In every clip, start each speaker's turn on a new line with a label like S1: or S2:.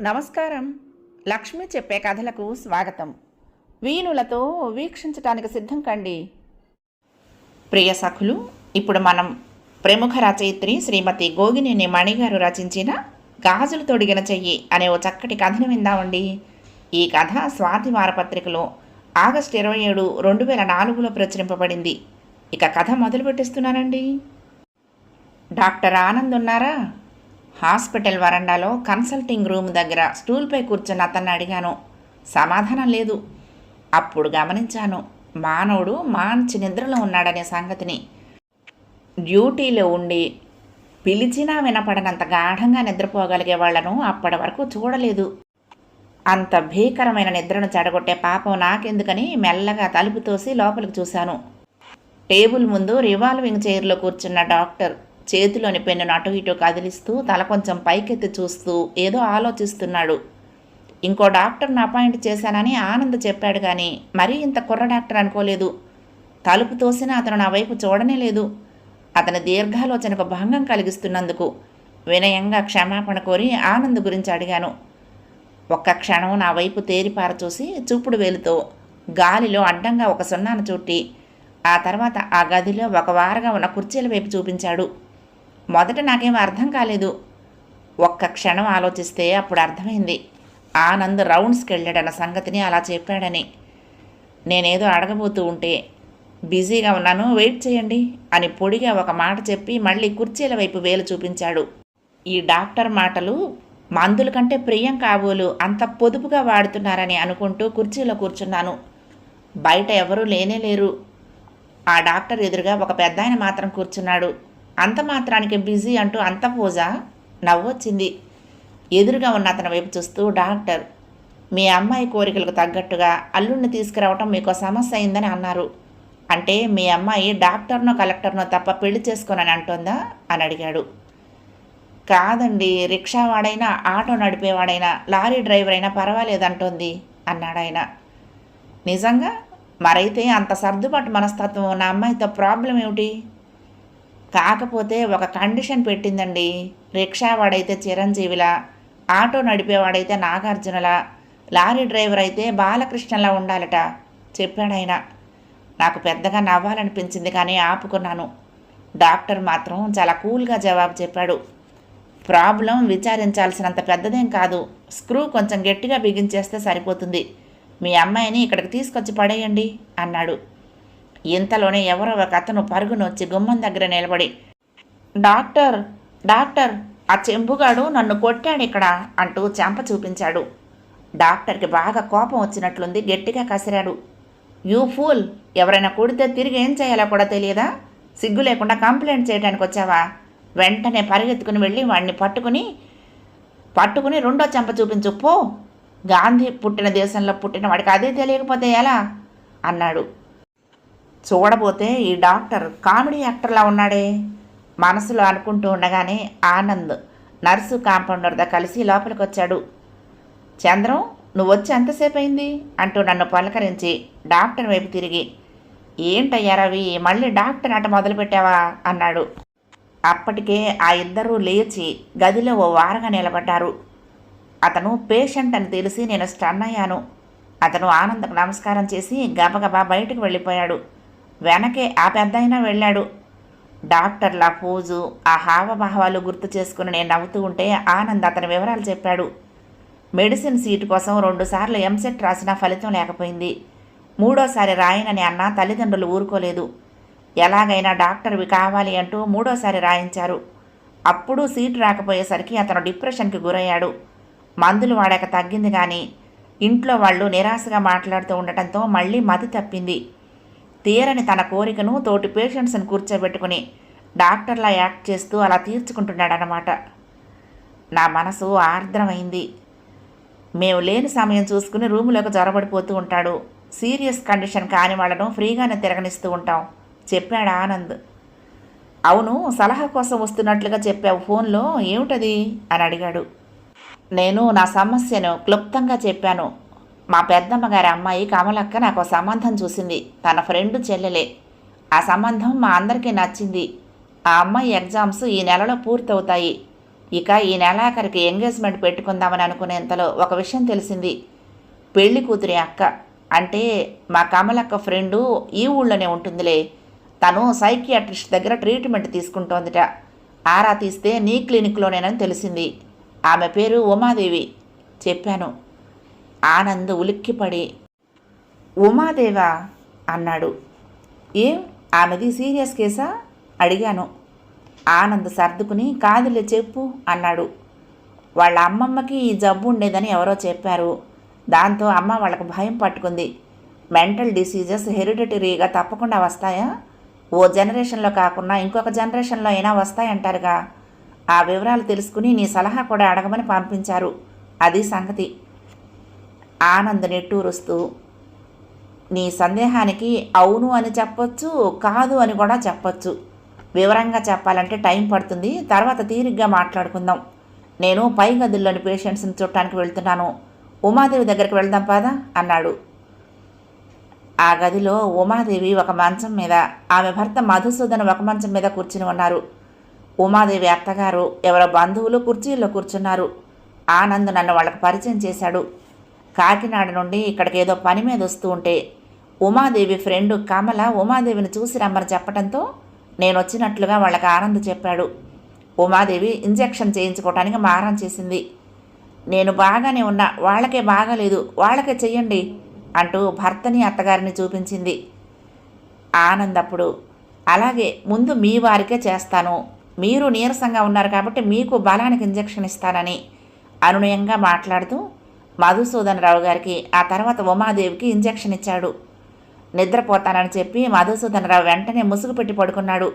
S1: నమస్కారం. లక్ష్మి చెప్పే కథలకు స్వాగతం. వీణులతో వీక్షించటానికి సిద్ధం కండి. ప్రియ సఖులు ఇప్పుడు మనం ప్రముఖ రచయిత్రి శ్రీమతి గోగినేని మణిగారు రచించిన గాజులు తొడిగిన చెయ్యి అనే ఓ చక్కటి కథను విందామండి. ఈ కథ స్వాతి వారపత్రికలో ఆగస్టు ఇరవై ఏడు రెండు వేల నాలుగులో ప్రచురింపబడింది. ఇక కథ మొదలు పెట్టిస్తున్నానండి డాక్టర్ ఆనంద్ ఉన్నారా? హాస్పిటల్ వరండాలో కన్సల్టింగ్ రూమ్ దగ్గర స్టూల్పై కూర్చున్న అతన్ని అడిగాను. సమాధానం లేదు. అప్పుడు గమనించాను మానవుడు మంచి నిద్రలో ఉన్నాడనే సంగతిని. డ్యూటీలో ఉండి పిలిచినా వినపడనంత గాఢంగా నిద్రపోగలిగే వాళ్ళను అప్పటి వరకు చూడలేదు. అంత భీకరమైన నిద్రను చెడగొట్టే పాపం నాకెందుకని మెల్లగా తలుపు తోసి లోపలికి చూశాను. టేబుల్ ముందు రివాల్వింగ్ చైర్లో కూర్చున్న డాక్టర్ చేతిలోని పెన్నును అటు ఇటు కదిలిస్తూ తల కొంచెం పైకెత్తి చూస్తూ ఏదో ఆలోచిస్తున్నాడు. ఇంకో డాక్టర్ని అపాయింట్ చేశానని ఆనంద్ చెప్పాడు కానీ మరీ ఇంత కుర్ర డాక్టర్ అనుకోలేదు. తలుపు తోసినా అతను నా వైపు చూడనే లేదు. అతని దీర్ఘాలోచనకు భంగం కలిగిస్తున్నందుకు వినయంగా క్షమాపణ కోరి ఆనంద్ గురించి అడిగాను. ఒక్క క్షణం నా వైపు తేరిపార చూసి చూపుడు వేలుతో గాలిలో అడ్డంగా ఒక సున్నాను చుట్టి ఆ తర్వాత ఆ గదిలో ఒక వారగా ఉన్న కుర్చీల వైపు చూపించాడు. మొదట నాకేం అర్థం కాలేదు. ఒక్క క్షణం ఆలోచిస్తే అప్పుడు అర్థమైంది. ఆనంద్ రౌండ్స్కి వెళ్ళాడన్న సంగతిని అలా చెప్పాడని. నేనేదో అడగబోతూ ఉంటే బిజీగా ఉన్నాను వెయిట్ చేయండి అని పొడిగా ఒక మాట చెప్పి మళ్ళీ కుర్చీల వైపు వేలు చూపించాడు. ఈ డాక్టర్ మాటలు మందుల కంటే ప్రియం కాబోలు అంత పొదుపుగా వాడుతున్నారని అనుకుంటూ కుర్చీలో కూర్చున్నాను. బయట ఎవరూ లేనే లేరు. ఆ డాక్టర్ ఎదురుగా ఒక పెద్ద ఆయన మాత్రం కూర్చున్నాడు. అంత మాత్రానికి బిజీ అంటూ అంత పూజ నవ్వొచ్చింది. ఎదురుగా ఉన్న అతని వైపు చూస్తూ డాక్టర్ మీ అమ్మాయి కోరికలకు తగ్గట్టుగా అల్లుడిని తీసుకురావటం మీకు సమస్య అయిందని అన్నారు. అంటే మీ అమ్మాయి డాక్టర్నో కలెక్టర్నో తప్ప పెళ్ళి చేసుకోనని అంటుందా? అని అడిగాడు. కాదండి రిక్షా వాడైనా ఆటో నడిపేవాడైనా లారీ డ్రైవర్ అయినా పర్వాలేదంటోంది అన్నాడు ఆయన. నిజంగా? మరైతే అంత సర్దుబాటు మనస్తత్వం ఉన్న అమ్మాయితో ప్రాబ్లం ఏమిటి కాకపోతే ఒక కండిషన్ పెట్టిందండి. రిక్షావాడైతే చిరంజీవిలా ఆటో నడిపేవాడైతే నాగార్జునలా లారీ డ్రైవర్ అయితే బాలకృష్ణలా ఉండాలట చెప్పాడాయన. నాకు పెద్దగా నవ్వాలనిపించింది కానీ ఆపుకున్నాను. డాక్టర్ మాత్రం చాలా కూల్గా జవాబు చెప్పాడు. ప్రాబ్లం విచారించాల్సినంత పెద్దదేం కాదు. స్క్రూ కొంచెం గట్టిగా బిగించేస్తే సరిపోతుంది. మీ అమ్మాయిని ఇక్కడికి తీసుకొచ్చి పడేయండి అన్నాడు. ఇంతలోనే ఎవరో ఒక అతను పరుగునొచ్చి గుమ్మం దగ్గర నిలబడి డాక్టర్ డాక్టర్ ఆ చెంబుగాడు నన్ను కొట్టాడు ఇక్కడ అంటూ చెంప చూపించాడు. డాక్టర్కి బాగా కోపం వచ్చినట్లుంది గట్టిగా కసిరాడు. యూ ఫూల్ ఎవరైనా కొడితే తిరిగి ఏం చేయాలో కూడా తెలియదా? సిగ్గు లేకుండా కంప్లైంట్ చేయడానికి వచ్చావా? వెంటనే పరిగెత్తుకుని వెళ్ళి వాడిని పట్టుకుని పట్టుకుని రెండో చెంప చూపించు పో. గాంధీ పుట్టిన దేశంలో పుట్టిన వాడికి అదే తెలియకపోతే ఎలా? అన్నాడు. చూడబోతే ఈ డాక్టర్ కామెడీ యాక్టర్లా ఉన్నాడే? మనసులో అనుకుంటూ ఉండగానే ఆనంద్ నర్సు కాంపౌండర్తో కలిసి లోపలికి వచ్చాడు చంద్రం నువ్వు వచ్చి ఎంతసేపు అయింది అంటూ నన్ను పలకరించి డాక్టర్ వైపు తిరిగి. ఏంటయ్యా రవి మళ్ళీ డాక్టర్ అట మొదలుపెట్టావా? అన్నాడు. అప్పటికే ఆ ఇద్దరూ లేచి గదిలో ఓ వారగా నిలబడ్డారు. అతను పేషెంట్ అని తెలిసి నేను స్టన్ అయ్యాను. అతను ఆనందకు నమస్కారం చేసి గబగబా బయటకు వెళ్ళిపోయాడు. వెనకే ఆ పెద్దయినా వెళ్ళాడు. డాక్టర్ల పోజు ఆ హావభావాలు గుర్తు చేసుకుని నేను నవ్వుతూ ఉంటే ఆనంద్ అతని వివరాలు చెప్పాడు. మెడిసిన్ సీటు కోసం రెండుసార్లు ఎంసెట్ రాసినా ఫలితం లేకపోయింది. మూడోసారి రాయనని అన్న తల్లిదండ్రులు ఊరుకోలేదు. ఎలాగైనా డాక్టర్వి కావాలి అంటూ మూడోసారి రాయించారు. అప్పుడు సీటు రాకపోయేసరికి అతను డిప్రెషన్కి గురయ్యాడు. మందులు వాడాక తగ్గింది కానీ ఇంట్లో వాళ్ళు నిరాశగా మాట్లాడుతూ ఉండటంతో మళ్ళీ మతి తప్పింది. తీరని తన కోరికను తోటి పేషెంట్స్ని కూర్చోబెట్టుకుని డాక్టర్లా యాక్ట్ చేస్తూ అలా తీర్చుకుంటున్నాడనమాట నా మనసు ఆర్ద్రమైంది. మేము లేని సమయం చూసుకుని రూములోకి జొరబడిపోతూ ఉంటాడు. సీరియస్ కండిషన్ కాని వాళ్ళను ఫ్రీగానే తిరగనిస్తూ ఉంటాం. చెప్పాడు ఆనంద్. అవును సలహా కోసం వస్తున్నట్లుగా చెప్పావు ఫోన్లో. ఏమిటది? అని అడిగాడు. నేను నా సమస్యను క్లుప్తంగా చెప్పాను. మా పెద్దమ్మగారి అమ్మాయి కమలక్క నాకు సంబంధం చూసింది. తన ఫ్రెండ్ చెల్లెలే. ఆ సంబంధం మా అందరికీ నచ్చింది. ఆ అమ్మాయి ఎగ్జామ్స్ ఈ నెలలో పూర్తవుతాయి. ఇక ఈ నెలాఖరికి ఎంగేజ్మెంట్ పెట్టుకుందామని అనుకునేంతలో ఒక విషయం తెలిసింది. పెళ్ళి కూతురి అక్క. అంటే మా కమలక్క ఫ్రెండు ఈ ఊళ్ళోనే ఉంటుందిలే. తను సైకియాట్రిస్ట్ దగ్గర ట్రీట్మెంట్ తీసుకుంటోందిట. ఆరా తీస్తే నీ క్లినిక్లోనేనని తెలిసింది. ఆమె పేరు ఉమాదేవి. చెప్పాను. ఆనంద్ ఉలిక్కిపడి ఉమాదేవా అన్నాడు. ఏం? ఆమెది సీరియస్ కేసా? అడిగాను. ఆనంద్ సర్దుకుని కాదులే చెప్పు అన్నాడు. వాళ్ళ అమ్మమ్మకి ఈ జబ్బు ఉండేదని ఎవరో చెప్పారు. దాంతో అమ్మ వాళ్ళకు భయం పట్టుకుంది. మెంటల్ డిసీజెస్ హెరిడిటరీగా తప్పకుండా వస్తాయా? ఓ జనరేషన్లో కాకుండా ఇంకొక జనరేషన్లో అయినా వస్తాయంటారుగా. ఆ వివరాలు తెలుసుకుని నీ సలహా కూడా అడగమని పంపించారు. అది సంగతి. ఆనంద్ నిట్టూరుస్తూ నీ సందేహానికి అవును అని చెప్పొచ్చు కాదు అని కూడా చెప్పొచ్చు. వివరంగా చెప్పాలంటే టైం పడుతుంది. తర్వాత తీరిగ్గా మాట్లాడుకుందాం. నేను పై గదుల్లోని పేషెంట్స్ని చూడటానికి వెళ్తున్నాను. ఉమాదేవి దగ్గరికి వెళ్దాం పాదా అన్నాడు. ఆ గదిలో ఉమాదేవి ఒక మంచం మీద ఆమె భర్త మధుసూదన్ ఒక మంచం మీద కూర్చుని ఉన్నారు. ఉమాదేవి అత్తగారు ఎవరో బంధువులు కుర్చీల్లో కూర్చున్నారు. ఆనంద్ నన్ను వాళ్ళకి పరిచయం చేశాడు. కాకినాడ నుండి ఇక్కడికి ఏదో పని మీద వస్తూ ఉంటే ఉమాదేవి ఫ్రెండ్ కమల ఉమాదేవిని చూసి రమ్మని చెప్పడంతో నేను వచ్చినట్లుగా వాళ్ళకి ఆనంద్ చెప్పాడు. ఉమాదేవి ఇంజెక్షన్ చేయించుకోవటానికి మారం చేసింది. నేను బాగానే ఉన్నా వాళ్ళకే బాగాలేదు వాళ్ళకే చెయ్యండి అంటూ భర్తని అత్తగారిని చూపించింది. ఆనంద్ అప్పుడు అలాగే ముందు మీ వారికే చేస్తాను. మీరు నీరసంగా ఉన్నారు కాబట్టి మీకు బలానికి ఇంజెక్షన్ ఇస్తానని అనునయంగా మాట్లాడుతూ మధుసూదన్ రావు గారికి ఆ తర్వాత ఉమాదేవికి ఇంజెక్షన్ ఇచ్చాడు. నిద్రపోతానని చెప్పి మధుసూదనరావు వెంటనే ముసుగు పెట్టి పడుకున్నాడు.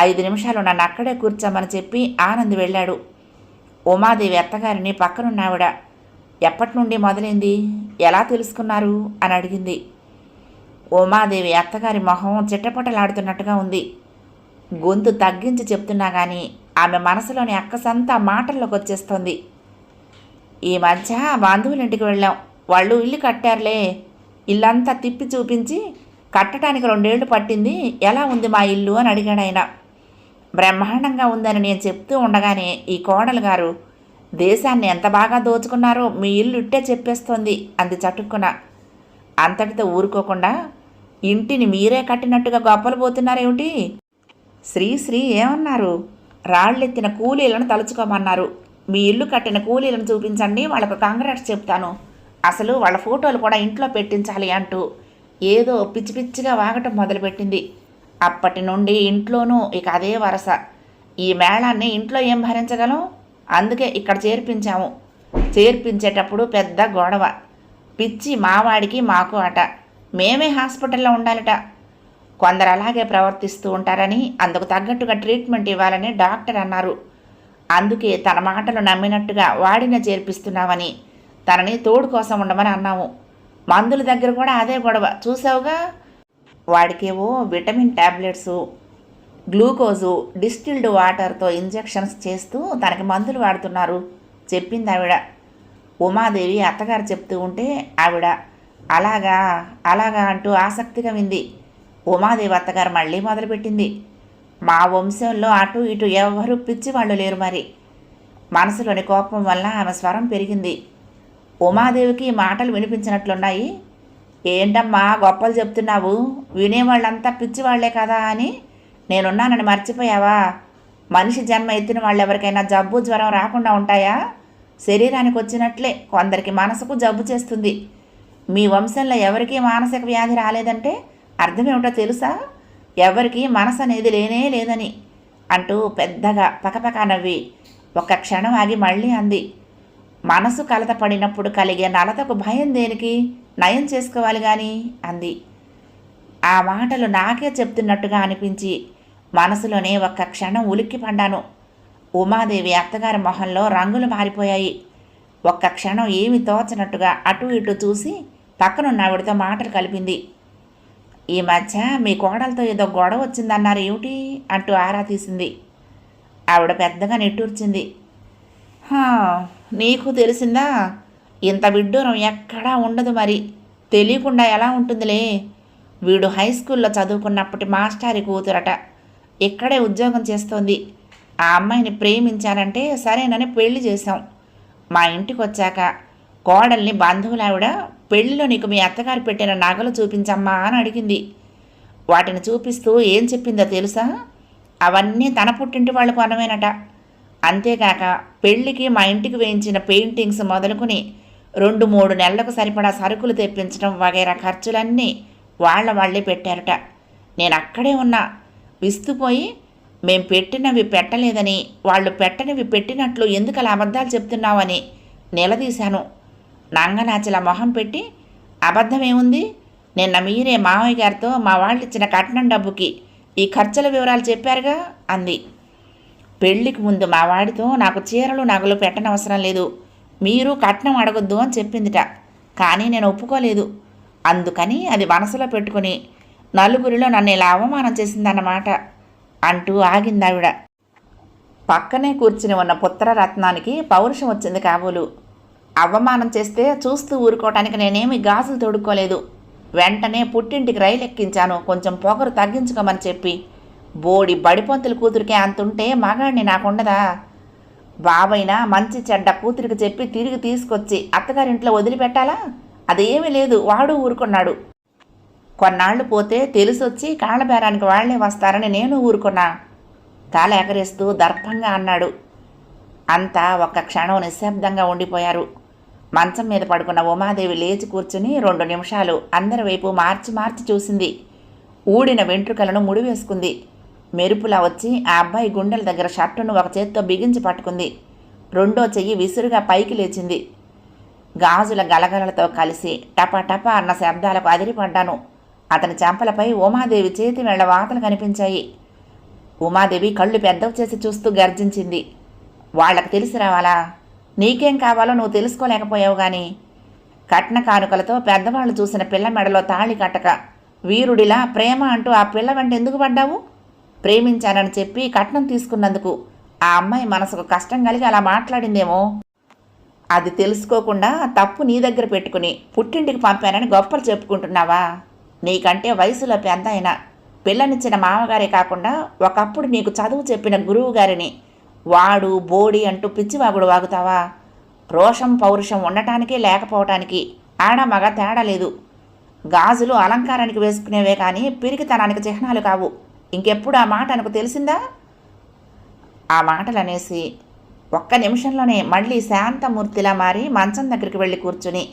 S1: ఐదు నిమిషాలు నన్ను అక్కడే కూర్చోమని చెప్పి ఆనంద్ వెళ్ళాడు. ఉమాదేవి అత్తగారిని పక్కనున్నావిడ. ఎప్పటి నుండి మొదలైంది? ఎలా తెలుసుకున్నారు? అని అడిగింది. ఉమాదేవి అత్తగారి మొహం చిట్టపటలాడుతున్నట్టుగా ఉంది. గొంతు తగ్గించి చెప్తున్నా కానీ ఆమె మనసులోని అక్కసంతా మాటల్లోకి వచ్చేస్తోంది ఈ మధ్య బంధువుల ఇంటికి వెళ్ళాం. వాళ్ళు ఇల్లు కట్టారులే. ఇల్లంతా తిప్పి చూపించి కట్టడానికి రెండేళ్ళు పట్టింది. ఎలా ఉంది మా ఇల్లు అని అడిగాడు ఆయన. బ్రహ్మాండంగా ఉందని నేను చెప్తూ ఉండగానే ఈ కోడలు గారు దేశాన్ని ఎంత బాగా దోచుకున్నారో మీ ఇల్లు ఇట్టే చెప్పేస్తోంది అంది చటుక్కున. అంతటితో ఊరుకోకుండా ఇంటిని మీరే కట్టినట్టుగా గొప్పలు పోతున్నారేమిటి? శ్రీశ్రీ ఏమన్నారు? రాళ్ళెత్తిన కూలీలను తలుచుకోమన్నారు. మీ ఇల్లు కట్టిన కూలీలను చూపించండి వాళ్ళకు కాంగ్రాట్స్ చెప్తాను. అసలు వాళ్ళ ఫోటోలు కూడా ఇంట్లో పెట్టించాలి అంటూ ఏదో పిచ్చి పిచ్చిగా వాగటం మొదలుపెట్టింది. అప్పటి నుండి ఇంట్లోనూ ఇక అదే వరస. ఈ మేళాన్ని ఇంట్లో ఏం భరించగలం? అందుకే ఇక్కడ చేర్పించాము. చేర్పించేటప్పుడు పెద్ద గొడవ. పిచ్చి మావాడికి మాకు అట. మేమే హాస్పిటల్లో ఉండాలట. కొందరు అలాగే ప్రవర్తిస్తూ ఉంటారని అందుకు తగ్గట్టుగా ట్రీట్మెంట్ ఇవ్వాలని డాక్టర్ అన్నారు. అందుకే తన మాటలు నమ్మినట్టుగా వాడిన చేర్పిస్తున్నామని తనని తోడు కోసం ఉండమని అన్నాము మందుల దగ్గర కూడా అదే గొడవ. చూసావుగా? వాడికేవో విటమిన్ ట్యాబ్లెట్స్ గ్లూకోజు డిస్టిల్డ్ వాటర్తో ఇంజెక్షన్స్ చేస్తూ తనకి మందులు వాడుతున్నారు చెప్పింది ఆవిడ ఉమాదేవి అత్తగారు చెప్తూ ఉంటే ఆవిడ అలాగా అలాగా అంటూ ఆసక్తిగా వింది. ఉమాదేవి అత్తగారు మళ్ళీ మొదలుపెట్టింది. మా వంశంలో అటు ఇటు ఎవరు పిచ్చి వాళ్ళు లేరు మరి. మనసులోని కోపం వల్ల ఆమె స్వరం పెరిగింది. ఉమాదేవికి మాటలు వినిపించినట్లున్నాయి. ఏంటమ్మా గొప్పలు చెప్తున్నావు? వినేవాళ్ళంతా పిచ్చివాళ్ళే కదా అని నేనున్నానని మర్చిపోయావా? మనిషి జన్మ ఎత్తిన వాళ్ళు ఎవరికైనా జబ్బు జ్వరం రాకుండా ఉంటాయా? శరీరానికి వచ్చినట్లే కొందరికి మనసుకు జబ్బు చేస్తుంది. మీ వంశంలో ఎవరికీ మానసిక వ్యాధి రాలేదంటే అర్థమేమిటో తెలుసా? ఎవరికి మనసు అనేది లేనే లేదని అంటూ పెద్దగా పకపక నవ్వి ఒక క్షణం ఆగి మళ్ళీ అంది. మనసు కలత పడినప్పుడు కలిగే నలతకు భయం దేనికి? నయం చేసుకోవాలి కానీ అంది. ఆ మాటలు నాకే చెప్తున్నట్టుగా అనిపించి మనసులోనే ఒక్క క్షణం ఉలిక్కి పడ్డాను. ఉమాదేవి అత్తగారి మొహంలో రంగులు మారిపోయాయి. ఒక్క క్షణం ఏమి తోచనట్టుగా అటు ఇటు చూసి పక్కనున్న ఆవిడతో మాటలు కలిపింది. ఈ మధ్య మీ కోడలతో ఏదో గొడవ వచ్చిందన్నారు ఏమిటి అంటూ ఆరా తీసింది. ఆవిడ పెద్దగా నిట్టూర్చింది. నీకు తెలిసిందా? ఇంత విడ్డూరం ఎక్కడా ఉండదు మరి. తెలియకుండా ఎలా ఉంటుందిలే? వీడు హై స్కూల్లో చదువుకున్నప్పటి మాస్టారి కూతురట. ఇక్కడే ఉద్యోగం చేస్తోంది. ఆ అమ్మాయిని ప్రేమించానంటే సరేనని పెళ్ళి చేశాం. మా ఇంటికి వచ్చాక కోడల్ని బంధువులావిడ పెళ్ళిలో నీకు మీ అత్తగారు పెట్టిన నగలు చూపించమ్మా అని అడిగింది. వాటిని చూపిస్తూ ఏం చెప్పిందో తెలుసా? అవన్నీ తన పుట్టింటి వాళ్ళు కొనవేనట అంతేకాక పెళ్ళికి మా ఇంటికి వేయించిన పెయింటింగ్స్ మొదలుకొని రెండు మూడు నెలలకు సరిపడా సరుకులు తెప్పించడం వగైరా ఖర్చులన్నీ వాళ్ళ వాళ్ళే పెట్టారట. నేను అక్కడే ఉన్నా విస్తుపోయి మేం పెట్టినవి పెట్టలేదని వాళ్ళు పెట్టనివి పెట్టినట్లు ఎందుకు అలా అబద్ధాలు చెప్తున్నావని నిలదీశాను. నంగనాచల మొహం పెట్టి అబద్ధమేముంది? నిన్న మీరే మావయ్య గారితో మా వాళ్ళు ఇచ్చిన కట్నం డబ్బుకి ఈ ఖర్చుల వివరాలు చెప్పారుగా అంది. పెళ్ళికి ముందు మా వాడితో నాకు చీరలు నగలు పెట్టనవసరం లేదు. మీరు కట్నం అడగొద్దు అని చెప్పిందిట. కానీ నేను ఒప్పుకోలేదు. అందుకని అది మనసులో పెట్టుకుని నలుగురిలో నన్ను ఇలా అవమానం చేసిందన్నమాట అంటూ ఆగిందావిడ. పక్కనే కూర్చుని ఉన్న పుత్రరత్నానికి పౌరుషం వచ్చింది కాబోలు. అవమానం చేస్తే చూస్తూ ఊరుకోవటానికి నేనేమి గాజులు తొడుక్కోలేదు. వెంటనే పుట్టింటికి రైలు ఎక్కించాను. కొంచెం పొగరు తగ్గించుకోమని చెప్పి. బోడి బడిపంతుల కూతురికే అంతుంటే మగాడిని నాకుండదా? బాబైనా మంచి చెడ్డ కూతురికి చెప్పి తిరిగి తీసుకొచ్చి అత్తగారింట్లో వదిలిపెట్టాలా? అదేమీ లేదు. వాడు ఊరుకున్నాడు. కొన్నాళ్ళు పోతే తెలిసొచ్చి కాళ్ళబేరానికి వాళ్ళే వస్తారని నేను ఊరుకున్నా. తల ఎగరేస్తూ దర్భంగా అన్నాడు. అంతా ఒక్క క్షణం నిశ్శబ్దంగా ఉండిపోయారు. మంచం మీద పడుకున్న ఉమాదేవి లేచి కూర్చుని రెండు నిమిషాలు అందరి వైపు మార్చి మార్చి చూసింది. ఊడిన వెంట్రుకలను ముడివేసుకుంది. మెరుపులా వచ్చి ఆ అబ్బాయి గుండెల దగ్గర షర్టును ఒక చేత్తో బిగించి పట్టుకుంది. రెండో చెయ్యి విసురుగా పైకి లేచింది. గాజుల గలగలలతో కలిసి టప టప అన్న శబ్దాలకు అదిరిపడ్డాను. అతని చెంపలపై ఉమాదేవి చేతి వేళ్ళ వాతలు కనిపించాయి. ఉమాదేవి కళ్ళు పెద్దవి చేసి చూస్తూ గర్జించింది. వాళ్ళకి తెలిసి రావాలా? నీకేం కావాలో నువ్వు తెలుసుకోలేకపోయావు గాని. కట్న కానుకలతో పెద్దవాళ్ళు చూసిన పిల్ల మెడలో తాళి కట్టక వీరుడిలా ప్రేమ అంటూ ఆ పిల్ల వెంట ఎందుకు పడ్డావు? ప్రేమించానని చెప్పి కట్నం తీసుకున్నందుకు ఆ అమ్మాయి మనసుకు కష్టం కలిగి అలా మాట్లాడిందేమో? అది తెలుసుకోకుండా తప్పు నీ దగ్గర పెట్టుకుని పుట్టింటికి పంపానని గొప్పలు చెప్పుకుంటున్నావా? నీకంటే వయసులో పెద్ద అయినా పిల్లనిచ్చిన మామగారే కాకుండా ఒకప్పుడు నీకు చదువు చెప్పిన గురువు గారిని వాడు బోడి అంటూ పిచ్చివాగుడు వాగుతావా? రోషం పౌరుషం ఉండటానికి లేకపోవటానికి ఆడ మగ తేడా లేదు. గాజులు అలంకారానికి వేసుకునేవే కానీ పిరికితనానికి చిహ్నాలు కావు. ఇంకెప్పుడు ఆ మాట అనకు తెలిసిందా? ఆ మాటలు అనేసి ఒక్క నిమిషంలోనే మళ్ళీ శాంతమూర్తిలా మారి మంచం దగ్గరికి వెళ్ళి కూర్చుని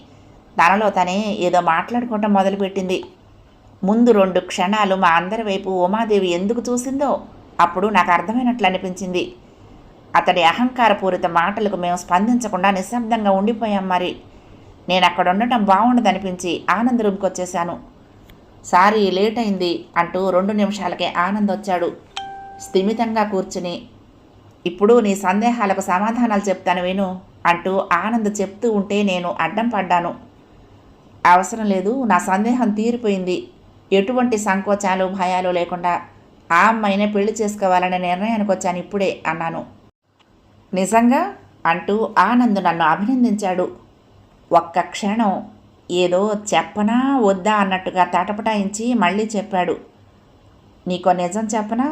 S1: తనలో తనే ఏదో మాట్లాడుకోవటం మొదలుపెట్టింది. ముందు రెండు క్షణాలు మా అందరి వైపు ఉమాదేవి ఎందుకు చూసిందో అప్పుడు నాకు అర్థమైనట్లు అనిపించింది. అతడి అహంకారపూరిత మాటలకు మేము స్పందించకుండా నిశ్శబ్దంగా ఉండిపోయాం మరి. నేను అక్కడ ఉండటం బాగుండదనిపించి ఆనంద్ రూమ్కి వచ్చేశాను. సారీ లేట్ అయింది అంటూ రెండు నిమిషాలకే ఆనంద్ వచ్చాడు. స్థిమితంగా కూర్చుని ఇప్పుడు నీ సందేహాలకు సమాధానాలు చెప్తాను విను అంటూ ఆనంద్ చెప్తూ ఉంటే నేను అడ్డం పడ్డాను. అవసరం లేదు నా సందేహం తీరిపోయింది. ఎటువంటి సంకోచాలు భయాలు లేకుండా ఆ అమ్మాయినే పెళ్ళి చేసుకోవాలనే నిర్ణయానికి వచ్చాను ఇప్పుడే అన్నాను. నిజంగా అంటూ ఆనంద్ నన్ను అభినందించాడు. ఒక్క క్షణం ఏదో చెప్పనా వద్దా అన్నట్టుగా తటపటాయించి మళ్ళీ చెప్పాడు. నీకో నిజం చెప్పనా?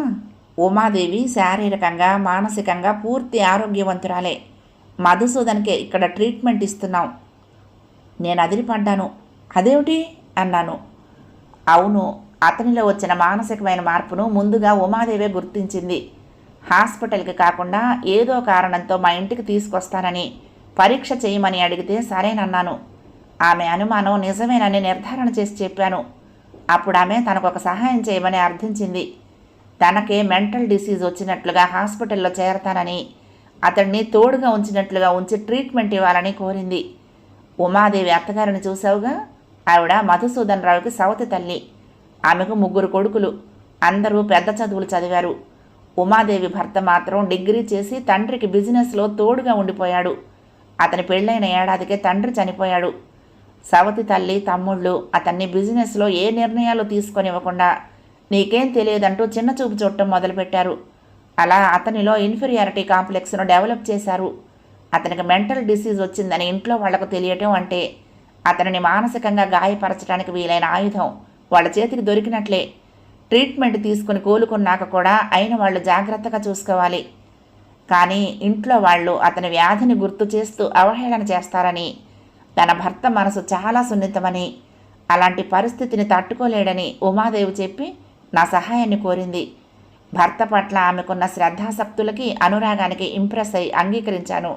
S1: ఉమాదేవి శారీరకంగా మానసికంగా పూర్తి ఆరోగ్యవంతురాలే. మధుసూదన్కే ఇక్కడ ట్రీట్మెంట్ ఇస్తున్నాం. నేను అదిరిపడ్డాను. అదేమిటి? అన్నాను. అవును అతనిలో వచ్చిన మానసికమైన మార్పును ముందుగా ఉమాదేవే గుర్తించింది. హాస్పిటల్కి కాకుండా ఏదో కారణంతో మా ఇంటికి తీసుకొస్తానని పరీక్ష చేయమని అడిగితే సరేనన్నాను. ఆమె అనుమానం నిజమేనని నిర్ధారణ చేసి చెప్పాను. అప్పుడు ఆమె తనకు ఒక సహాయం చేయమని అర్థించింది. తనకే మెంటల్ డిసీజ్ వచ్చినట్లుగా హాస్పిటల్లో చేరతానని అతడిని తోడుగా ఉంచినట్లుగా ఉంచి ట్రీట్మెంట్ ఇవ్వాలని కోరింది. ఉమాదేవి అత్తగారిని చూసావుగా ఆవిడ మధుసూదన్ రావుకి సవతి తల్లి. ఆమెకు ముగ్గురు కొడుకులు. అందరూ పెద్ద చదువులు చదివారు. ఉమాదేవి భర్త మాత్రం డిగ్రీ చేసి తండ్రికి బిజినెస్లో తోడుగా ఉండిపోయాడు. అతని పెళ్ళైన ఏడాదికే తండ్రి చనిపోయాడు. సవతి తల్లి తమ్ముళ్ళు అతన్ని బిజినెస్లో ఏ నిర్ణయాలు తీసుకొనివ్వకుండా నీకేం తెలియదంటూ చిన్న చూపు చూడటం మొదలుపెట్టారు. అలా అతనిలో ఇన్ఫీరియారిటీ కాంప్లెక్స్ను డెవలప్ చేశారు. అతనికి మెంటల్ డిసీజ్ వచ్చిందని ఇంట్లో వాళ్ళకు తెలియటం అంటే అతనిని మానసికంగా గాయపరచడానికి వీలైన ఆయుధం వాళ్ళ చేతికి దొరికినట్లే. ట్రీట్మెంట్ తీసుకుని కోలుకున్నాక కూడా అయిన వాళ్ళు జాగ్రత్తగా చూసుకోవాలి. కానీ ఇంట్లో వాళ్ళు అతని వ్యాధిని గుర్తు చేస్తూ అవహేళన చేస్తారని తన భర్త మనసు చాలా సున్నితమని అలాంటి పరిస్థితిని తట్టుకోలేడని ఉమాదేవి చెప్పి నా సహాయాన్ని కోరింది. భర్త పట్ల ఆమెకున్న శ్రద్ధాసక్తులకి అనురాగానికి ఇంప్రెస్ అయి అంగీకరించాను.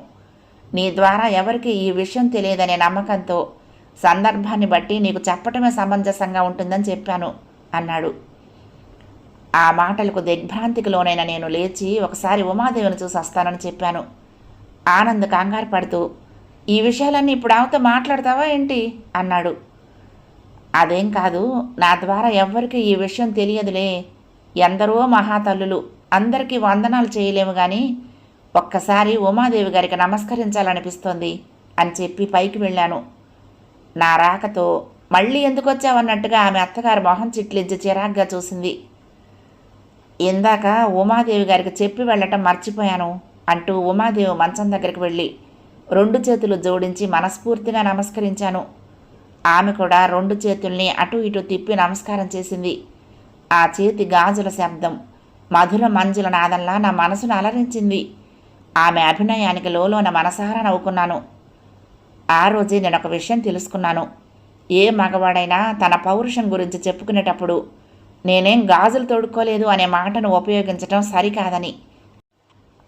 S1: నీ ద్వారా ఎవరికి ఈ విషయం తెలియదనే నమ్మకంతో సందర్భాన్ని బట్టి నీకు చెప్పటమే సమంజసంగా ఉంటుందని చెప్పాను అన్నాడు. ఆ మాటలకు దిగ్భ్రాంతికి లోనైన నేను లేచి ఒకసారి ఉమాదేవిని చూసి వస్తానని చెప్పాను. ఆనంద్ కంగారు పడుతూ ఈ విషయాలన్నీ ఇప్పుడు ఆమెతో మాట్లాడతావా ఏంటి? అన్నాడు. అదేం కాదు నా ద్వారా ఎవ్వరికీ ఈ విషయం తెలియదులే. ఎందరో మహాతల్లులు అందరికీ వందనాలు చేయలేము కానీ ఒక్కసారి ఉమాదేవి గారికి నమస్కరించాలనిపిస్తోంది అని చెప్పి పైకి వెళ్ళాను. నా రాకతో మళ్ళీ ఎందుకు వచ్చావన్నట్టుగా ఆమె అత్తగారు మొహం చిట్లించి చిరాగ్గా చూసింది. ఇందాక ఉమాదేవి గారికి చెప్పి వెళ్ళటం మర్చిపోయాను అంటూ ఉమాదేవి మంచం దగ్గరికి వెళ్ళి రెండు చేతులు జోడించి మనస్ఫూర్తిగా నమస్కరించాను. ఆమె కూడా రెండు చేతుల్ని అటు ఇటు తిప్పి నమస్కారం చేసింది. ఆ చేతి గాజుల శబ్దం మధుర మంజుల నాదంలా నా మనసును అలరించింది. ఆమె అభినయానికి లోలోన మనసారా నవ్వుకున్నాను. ఆ రోజే నేను ఒక విషయం తెలుసుకున్నాను. ఏ మగవాడైనా తన పౌరుషం గురించి చెప్పుకునేటప్పుడు నేనేం గాజులు తోడుకోలేదు అనే మాటను ఉపయోగించటం సరికాదని.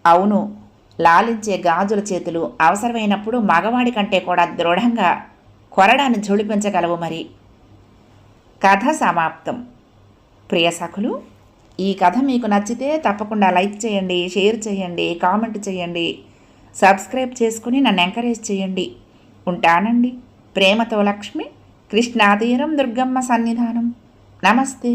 S1: అవును లాలించే గాజుల చేతులు అవసరమైనప్పుడు మగవాడి కంటే కూడా దృఢంగా కొరడాన్ని జోడిపించగలవు మరి. కథ సమాప్తం. ప్రియ సఖులు ఈ కథ మీకు నచ్చితే తప్పకుండా లైక్ చేయండి షేర్ చేయండి కామెంట్ చేయండి సబ్స్క్రైబ్ చేసుకుని నన్ను ఎంకరేజ్ చేయండి. ఉంటానండి. ప్రేమతో లక్ష్మి కృష్ణాతీరం దుర్గమ్మ సన్నిధానం. Namaste.